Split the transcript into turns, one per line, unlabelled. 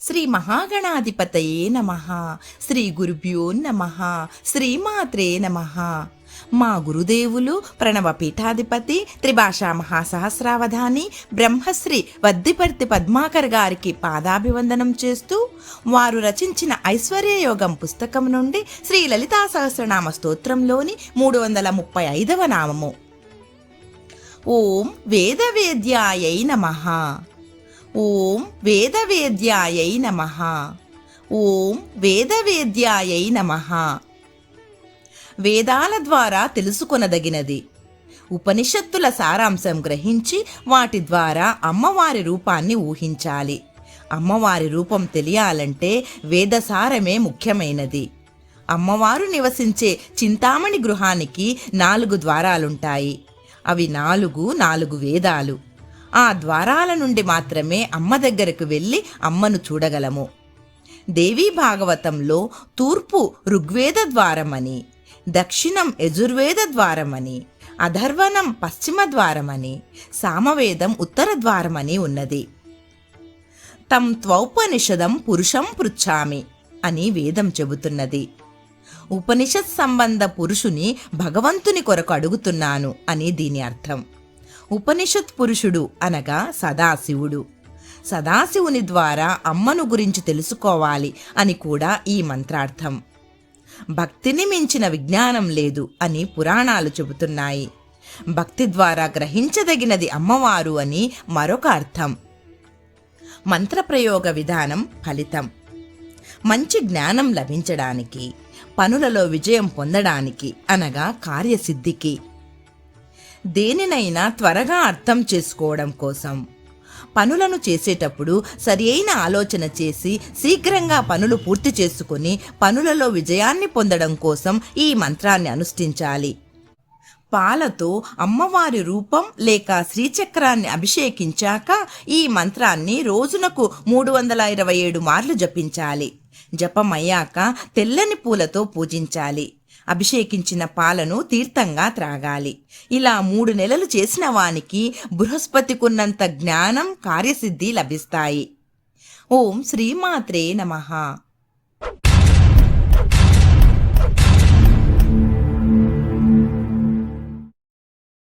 శ్రీ మహాగణాధిపతయే నమ. శ్రీ గురుభ్యో నమ. శ్రీమాత్రే నమ. మా గురుదేవులు ప్రణవ పీఠాధిపతి త్రిభాషా మహాసహస్రావధాని బ్రహ్మశ్రీ వద్దిపర్తి పద్మాకర్ గారికి పాదాభివందనం చేస్తూ వారు రచించిన ఐశ్వర్యయోగం పుస్తకం నుండి శ్రీ లలితా సహస్రనామ స్తోత్రంలోని మూడు వందల ముప్పై ఐదవ నామము. ఓం వేదవేద్యాయై నమ. ఓం వేదవేద్యాయై నమ. ఓం వేదవేద్యాయై నమ. వేదాల ద్వారా తెలుసుకొనదగినది. ఉపనిషత్తుల సారాంశం గ్రహించి వాటి ద్వారా అమ్మవారి రూపాన్ని ఊహించాలి. అమ్మవారి రూపం తెలియాలంటే వేదసారమే ముఖ్యమైనది. అమ్మవారు నివసించే చింతామణి గృహానికి నాలుగు ద్వారాలుంటాయి. అవి నాలుగు నాలుగు వేదాలు. ఆ ద్వారాల నుండి మాత్రమే అమ్మ దగ్గరకు వెళ్ళి అమ్మను చూడగలము. దేవీ భాగవతంలో తూర్పు ఋగ్వేద ద్వారమని దక్షిణం యజుర్వేద ద్వారమని అధర్వణం పశ్చిమ ద్వారమని సామవేదం ఉత్తర ద్వారమని ఉన్నది. తం త్వౌపనిషదం పురుషం పృచ్ఛామి అని వేదం చెబుతున్నది. ఉపనిషత్ సంబంధ పురుషుని భగవంతుని కొరకు అడుగుతున్నాను అని దీని అర్థం. ఉపనిషత్ పురుషుడు అనగా సదాశివుడు. సదాశివుని ద్వారా అమ్మను గురించి తెలుసుకోవాలి అని కూడా ఈ మంత్రార్థం. భక్తిని మించిన విజ్ఞానం లేదు అని పురాణాలు చెబుతున్నాయి. భక్తి ద్వారా గ్రహించదగినది అమ్మవారు అని మరొక అర్థం. మంత్రప్రయోగ విధానం ఫలితం. మంచి జ్ఞానం లభించడానికి పనులలో విజయం పొందడానికి అనగా కార్యసిద్ధికి. దేనినైనా త్వరగా అర్థం చేసుకోవడం కోసం. పనులను చేసేటప్పుడు సరియైన ఆలోచన చేసి శీఘ్రంగా పనులు పూర్తి చేసుకుని పనులలో విజయాన్ని పొందడం కోసం ఈ మంత్రాన్ని అనుష్ఠించాలి. పాలతో అమ్మవారి రూపం లేక శ్రీచక్రాన్ని అభిషేకించాక ఈ మంత్రాన్ని రోజునకు మూడు వందల ఇరవై ఏడు మార్లు జపించాలి. జపం అయ్యాక తెల్లని పూలతో పూజించాలి. అభిషేకించిన పాలను తీర్థంగా త్రాగాలి. ఇలా మూడు నెలలు చేసిన వానికి బృహస్పతికున్నంత జ్ఞానం కార్యసిద్ధి లభిస్తాయి. ఓం శ్రీమాత్రే నమః.